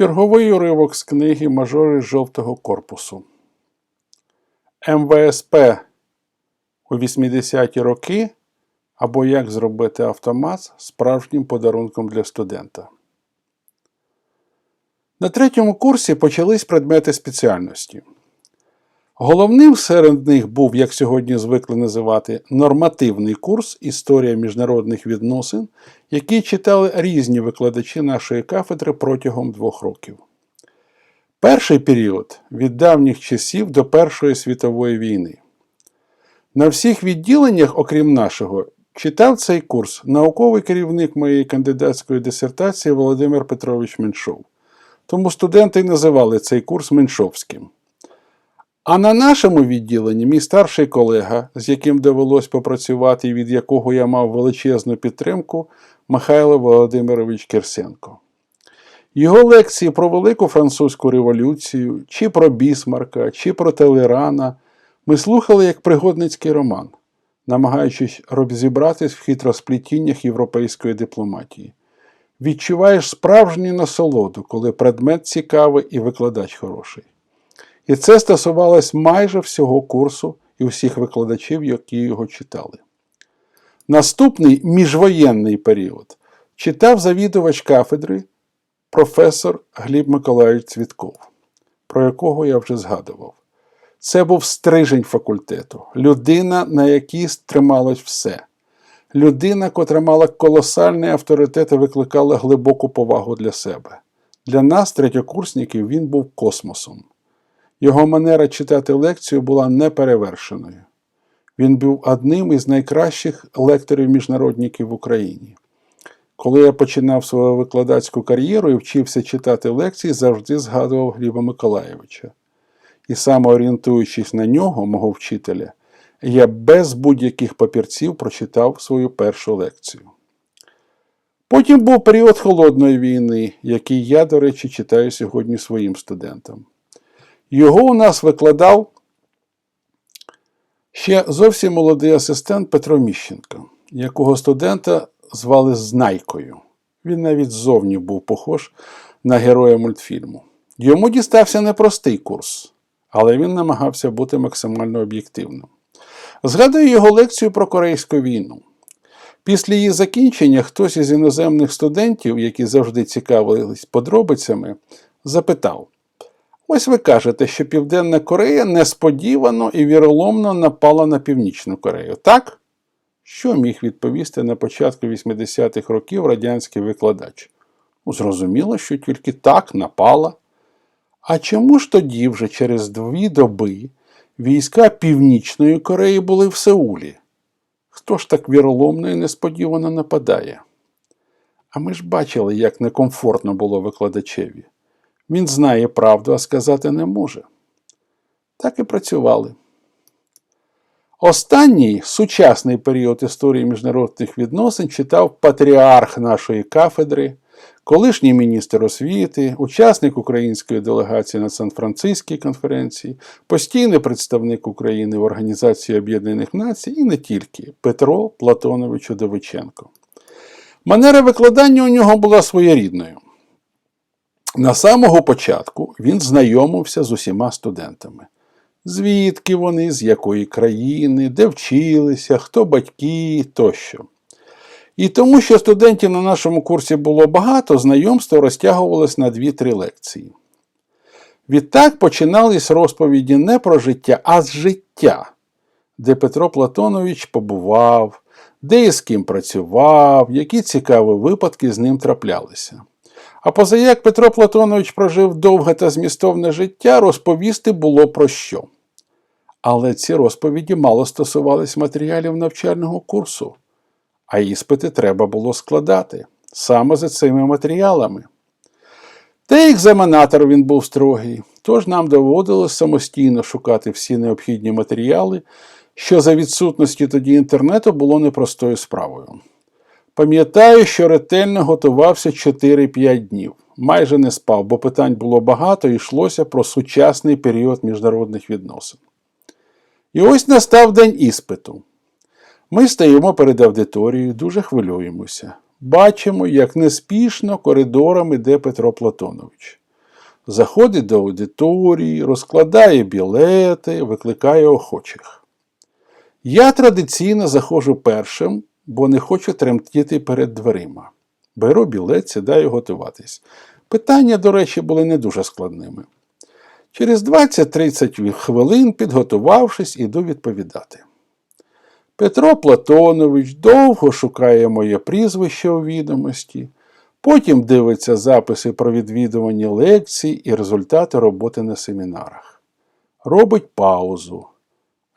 Черговий уривок з книги Мажори жовтого корпусу. МВСП у 80-ті роки або як зробити автомат справжнім подарунком для студента. На третьому курсі почались предмети спеціальності. Головним серед них був, як сьогодні звикли називати, нормативний курс Історія міжнародних відносин, який читали різні викладачі нашої кафедри протягом двох років. Перший період від давніх часів до Першої світової війни. На всіх відділеннях, окрім нашого, читав цей курс науковий керівник моєї кандидатської дисертації Володимир Петрович Меншов. Тому студенти називали цей курс Меншовським. А на нашому відділенні мій старший колега, з яким довелось попрацювати і від якого я мав величезну підтримку, Михайло Володимирович Кирсенко. Його лекції про Велику Французьку революцію, чи про Бісмарка, чи про Телерана ми слухали як пригодницький роман, намагаючись розібратись в хитросплетіннях європейської дипломатії. Відчуваєш справжню насолоду, коли предмет цікавий і викладач хороший. І це стосувалось майже всього курсу і всіх викладачів, які його читали. Наступний міжвоєнний період читав завідувач кафедри професор Гліб Миколаївич Цвітков, про якого я вже згадував. Це був стрижень факультету, людина, на якій трималось все. Людина, котра мала колосальний авторитет і викликала глибоку повагу для себе. Для нас, третьокурсників, він був космосом. Його манера читати лекцію була неперевершеною. Він був одним із найкращих лекторів-міжнародників в Україні. Коли я починав свою викладацьку кар'єру і вчився читати лекції, завжди згадував Гліба Миколаєвича. І саме орієнтуючись на нього, мого вчителя, я без будь-яких папірців прочитав свою першу лекцію. Потім був період холодної війни, який я, до речі, читаю сьогодні своїм студентам. Його у нас викладав ще зовсім молодий асистент Петро Міщенко, якого студента звали Знайкою. Він навіть ззовні був похож на героя мультфільму. Йому дістався непростий курс, але він намагався бути максимально об'єктивним. Згадую його лекцію про Корейську війну. Після її закінчення хтось із іноземних студентів, які завжди цікавились подробицями, запитав: Ось ви кажете, що Південна Корея несподівано і віроломно напала на Північну Корею, так? Що міг відповісти на початку 80-х років радянський викладач? Ну, Зрозуміло, що тільки так напала. А чому ж тоді вже через дві доби війська Північної Кореї були в Сеулі? Хто ж так віроломно і несподівано нападає? А ми ж бачили, як некомфортно було викладачеві. Він знає правду, а сказати не може. Так і працювали. Останній сучасний період історії міжнародних відносин читав патріарх нашої кафедри, колишній міністр освіти, учасник української делегації на Сан-Франциській конференції, постійний представник України в Організації Об'єднаних Націй і не тільки Петро Платонович Удовиченко. Манера викладання у нього була своєрідною. На самого початку він знайомився з усіма студентами. Звідки вони, з якої країни, де вчилися, хто батьки тощо. І тому, що студентів на нашому курсі було багато, знайомство розтягувалось на 2-3 лекції. Відтак починались розповіді не про життя, а з життя, де Петро Платонович побував, де і з ким працював, які цікаві випадки з ним траплялися. А позаяк Петро Платонович прожив довге та змістовне життя, розповісти було про що. Але ці розповіді мало стосувались матеріалів навчального курсу, а іспити треба було складати саме за цими матеріалами. Та й екзаменатор він був строгий, тож нам доводилось самостійно шукати всі необхідні матеріали, що за відсутності тоді інтернету було непростою справою. Пам'ятаю, що ретельно готувався 4-5 днів. Майже не спав, бо питань було багато і йшлося про сучасний період міжнародних відносин. І ось настав день іспиту. Ми стоїмо перед аудиторією, дуже хвилюємося. Бачимо, як неспішно коридором іде Петро Платонович. заходить до аудиторії, розкладає білети, викликає охочих. Я традиційно заходжу першим, бо не хочу тремтіти перед дверима. Беру білет, сідаю готуватись. Питання, до речі, були не дуже складними. Через 20-30 хвилин, підготувавшись, іду відповідати. Петро Платонович довго шукає моє прізвище у відомості, потім дивиться записи про відвідувані лекцій і результати роботи на семінарах. Робить паузу,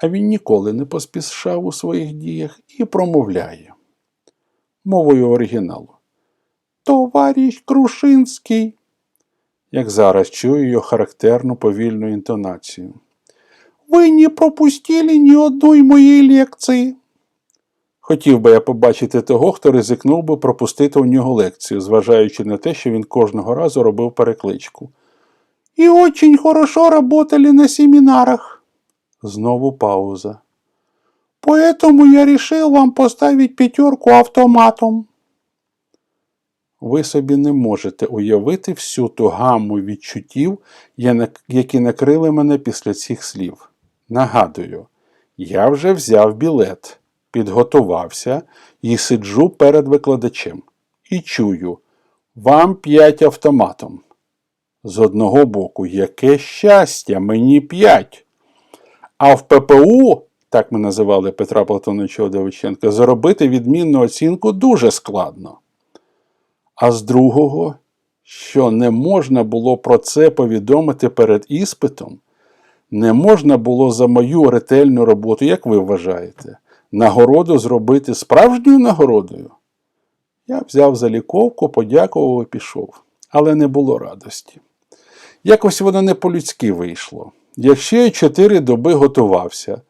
а він ніколи не поспішав у своїх діях і промовляє мовою оригіналу. Товариш Крушинський, як зараз чую його характерну повільну інтонацію. Ви не пропустили ні одної моєї лекції. Хотів би я побачити того, хто ризикнув би пропустити у нього лекцію, зважаючи на те, що він кожного разу робив перекличку. І очень хорошо работали на семинарах. Знову пауза. Поэтому я решил вам поставить пятерку автоматом. Ви собі не можете уявити всю ту гамму відчуттів, які накрили мене після цих слів. Нагадую, я вже взяв білет, підготувався і сиджу перед викладачем. І чую, вам п'ять автоматом. З одного боку, яке щастя, мені п'ять. А в ППУ, так ми називали Петра Платоновича Одовиченка, заробити відмінну оцінку дуже складно. А з другого, що не можна було про це повідомити перед іспитом, не можна було за мою ретельну роботу, як ви вважаєте, нагороду зробити справжньою нагородою. Я взяв заліковку, подякував і пішов, але не було радості. Якось воно не по-людськи вийшло. Якщо я чотири доби готувався,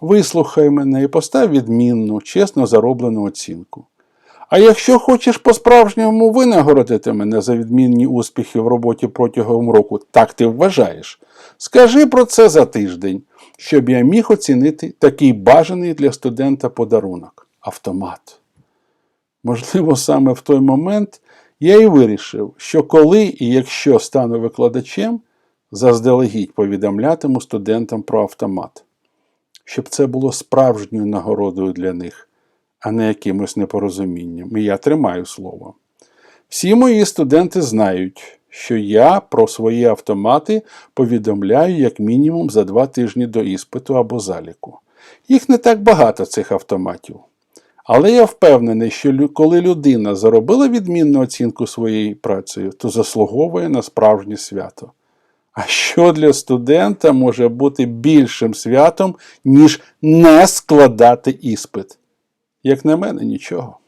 вислухай мене і постав відмінну, чесно зароблену оцінку. А якщо хочеш по-справжньому винагородити мене за відмінні успіхи в роботі протягом року, так ти вважаєш. Скажи про це за тиждень, щоб я міг оцінити такий бажаний для студента подарунок автомат. Можливо, саме в той момент я і вирішив, що коли і якщо стану викладачем, заздалегідь повідомлятиму студентам про автомат, щоб це було справжньою нагородою для них, а не якимось непорозумінням. І я тримаю слово. Всі мої студенти знають, що я про свої автомати повідомляю як мінімум за два тижні до іспиту або заліку. Їх не так багато цих автоматів. Але я впевнений, що коли людина заробила відмінну оцінку своєю працею, то заслуговує на справжнє свято. А що для студента може бути більшим святом, ніж не складати іспит? Як на мене, нічого.